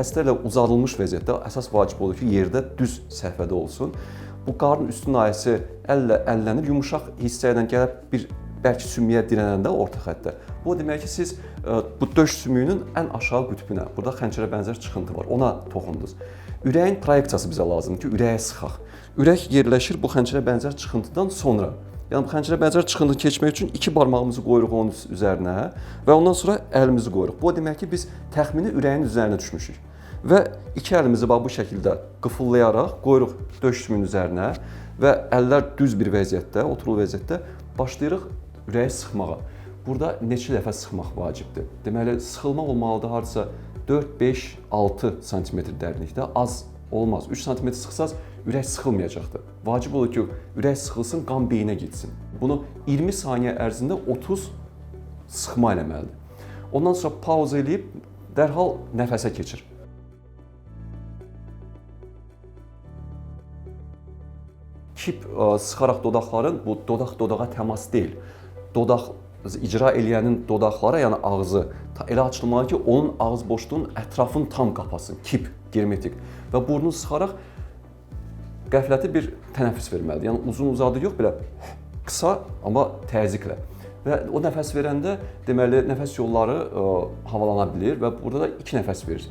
xəstə ilə uzadılmış vəziyyətdə əsas vacib odur ki, yerdə düz səhvədə olsun. Bu qarın üstü nahiyəsi əllə əllənir, yumşaq hissə ilə gəlib bir bərk sümüyə dirənəndə orta xəttə. Bu o deməkdir ki, siz ə, bu döş sümüyünün ən aşağı qütbünə, burada xəncərə bənzər çıxıntı var, ona toxundunuz. Ürəyin proyeksiyası bizə lazımdır ki, ürəyə sıxaq. Ürək yerləşir bu xəncərə bənzər çıxıntıdan sonra. Yəni xəncərə bənzər çıxıntı keçmək üçün iki barmağımızı qoyuruq onun üzərinə və ondan sonra əlimizi qoyuruq. Bu o deməkdir ki, biz təxmini ürəyin üzərinə düşmüşük. Və iki əlimizi bax bu şəkildə qıfıllayaraq qoyuruq döş sümüyünün üzərinə və əllər düz bir vəziyyətdə, oturulu vəziyyətdə başlayırıq ürəyi sıxmağa. Burada neçə dəfə sıxmaq vacibdir. Deməli, sıxılma olmalıdır hardasa 4, 5, 6 sm dərinlikdə, az olmaz. 3 sm sıxsaz ürək sıxılmayacaqdır. Vacib olur ki, ürək sıxılsın, qan beyinə getsin. Bunu 20 saniyə ərzində 30 sıxma eləməlidir. Ondan sonra pauza eləyib dərhal nəfəsə keçir. Kip ə, sıxaraq dodaqların bu dodaq dodağa təmas deyil. Dodaq icra eləyənin dodaqları, yəni ağzı elə açılmalı ki, onun ağız boşluğunun ətrafını tam qapasın. Kip, germetik və burnunu sıxaraq qəfləti bir tənəffüs verməlidir. Yəni uzun uzadı yox, belə qısa, amma təzyiqlə. Və o nəfəs verəndə deməli nəfəs yolları ə, havalana bilir və burada da 2 nəfəs verir.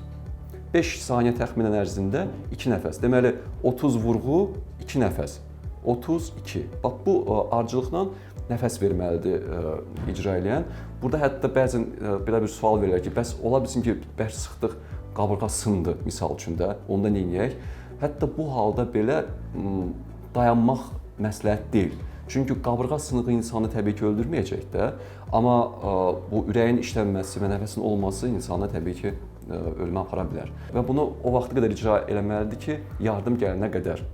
5 saniyə təxminən ərzində 2 nəfəs. Deməli 30 vurğu, 2 nəfəs. 32. Bax bu ə, ardıcılıqla nəfəs verməlidir ə, icra edən. Burada hətta bəzən ə, belə bir sual verirlər ki, bəs ola bilsin ki, bərk sıxdıq, qabırğa sındı misal üçün də. Onda nə edək? Hətta bu halda belə m, dayanmaq məsləhət deyil. Çünki qabırğa sınığı insanı təbii ki öldürməyəcək də, amma ə, bu ürəyin işlənməsi və nəfəsin olması insanı təbii ki ə, ölümə apara bilər. Və bunu o vaxta qədər icra eləməlidir ki, yardım gələnə qədər.